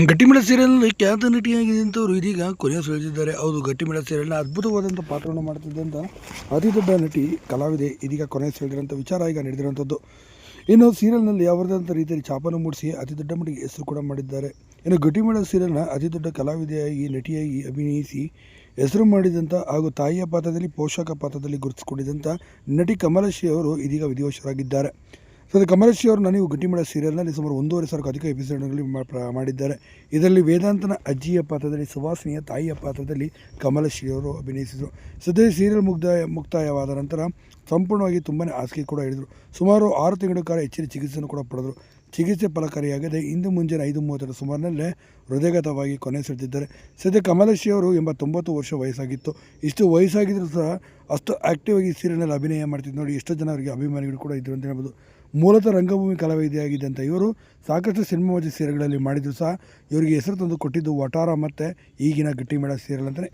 ಗಟ್ಟಿಮೇಳ ಸೀರಿಯಲ್ನಲ್ಲಿ ಖ್ಯಾತ ನಟಿಯಾಗಿದ್ದಂಥವ್ರು ಇದೀಗ ಕೊನೆಯ ಸುಳಿದಿದ್ದಾರೆ ಹೌದು, ಗಟ್ಟಿಮಿಳ ಸೀರಿಯಲ್ನ ಅದ್ಭುತವಾದಂಥ ಪಾತ್ರವನ್ನು ಮಾಡ್ತಿದ್ದಂಥ ಅತಿ ದೊಡ್ಡ ನಟಿ, ಕಲಾವಿದೆ ಇದೀಗ ಕೊನೆಯ ಸುಳಿದಿರೋಂಥ ವಿಚಾರ ಈಗ ನಡೆದಿರುವಂಥದ್ದು ಇನ್ನು ಸೀರಿಯಲ್ನಲ್ಲಿ ಯಾವುದಾದಂಥ ರೀತಿಯಲ್ಲಿ ಛಾಪನ್ನು ಮೂಡಿಸಿ ಅತಿ ದೊಡ್ಡ ಮಟ್ಟಿಗೆ ಹೆಸರು ಕೂಡ ಮಾಡಿದ್ದಾರೆ. ಇನ್ನು ಗಟ್ಟಿಮೇಳ ಸೀರಿಯಲ್ನ ಅತಿ ದೊಡ್ಡ ಕಲಾವಿದೆಯಾಗಿ, ನಟಿಯಾಗಿ ಅಭಿನಯಿಸಿ ಹೆಸರು ಮಾಡಿದಂಥ ಹಾಗೂ ತಾಯಿಯ ಪಾತ್ರದಲ್ಲಿ ಪೋಷಕ ಪಾತ್ರದಲ್ಲಿ ಗುರುತಿಸಿಕೊಂಡಿದ್ದಂಥ ನಟಿ ಕಮಲಶ್ರೀ ಅವರು ಇದೀಗ ವಿಧಿವಶರಾಗಿದ್ದಾರೆ. ಸೊ ಅದು ಕಮಲಶ್ರೀ ಅವರು ನನಗೆ ಗಟ್ಟಿಮೇಳ ಸೀರಿಯಲ್ನಲ್ಲಿ ಸುಮಾರು ಒಂದೂವರೆ ಸಾವಿರಕ್ಕೂ ಅಧಿಕ ಪ್ರ- ಮಾಡಿದ್ದಾರೆ. ಇದರಲ್ಲಿ ವೇದಾಂತನ ಅಜ್ಜಿಯ ಪಾತ್ರದಲ್ಲಿ, ಸುವಾಸಿನಿಯ ತಾಯಿಯ ಪಾತ್ರದಲ್ಲಿ ಕಮಲಶ್ರೀ ಅವರು ಅಭಿನಯಿಸಿದರು. ಸದ್ಯ ಸೀರಿಯಲ್ ಮುಕ್ತಾಯ ಮುಕ್ತಾಯವಾದ ನಂತರ ಸಂಪೂರ್ಣವಾಗಿ ತುಂಬಾ ಹಾಸಿಗೆ ಕೂಡ ಹೇಳಿದರು ಸುಮಾರು ಆರು ತಿಂಗಳ ಕಾಲ ಹೆಚ್ಚಿನ ಚಿಕಿತ್ಸೆಯನ್ನು ಕೂಡ ಪಡೆದರು. ಚಿಕಿತ್ಸೆ ಫಲಕಾರಿಯಾಗದೆ ಇಂದು ಮುಂಜಾನೆ ಐದು ಮೂವತ್ತರ ಸುಮಾರಿನಲ್ಲೇ ಹೃದಯಗತವಾಗಿ ಕೊನೆ ಸೆಳೆದಿದ್ದಾರೆ ಸದ್ಯ ಕಮಲಶ್ರೀ ಅವರು ಎಂಬತ್ತೊಂಬತ್ತು ವರ್ಷ ವಯಸ್ಸಾಗಿತ್ತು. ಇಷ್ಟು ವಯಸ್ಸಾಗಿದ್ದರೂ ಸಹ ಅಷ್ಟು ಆ್ಯಕ್ಟಿವ್ ಆಗಿ ಸೀರಿಯಲ್ನಲ್ಲಿ ಅಭಿನಯ ಮಾಡ್ತಿದ್ದು ನೋಡಿ ಎಷ್ಟೋ ಜನ ಅವರಿಗೆ ಅಭಿಮಾನಿಗಳು ಕೂಡ ಇದ್ರು ಅಂತ ಹೇಳ್ಬೋದು. ಮೂಲತಃ ರಂಗಭೂಮಿ ಕಲಾವಿದೆಯಾಗಿದ್ದಂಥ ಇವರು. ಸಾಕಷ್ಟು ಸಿನಿಮಾ ಮತ್ತು ಸೀರಿಯಲ್ಗಳಲ್ಲಿ ಮಾಡಿದ್ರು ಸಹ. ಇವರಿಗೆ ಹೆಸರು ತಂದು ಕೊಟ್ಟಿದ್ದು ವಟಾರ ಮತ್ತು ಈಗಿನ ಗಟ್ಟಿಮೇಳ ಸೀರಿಯಲ್ ಅಂತಲೇ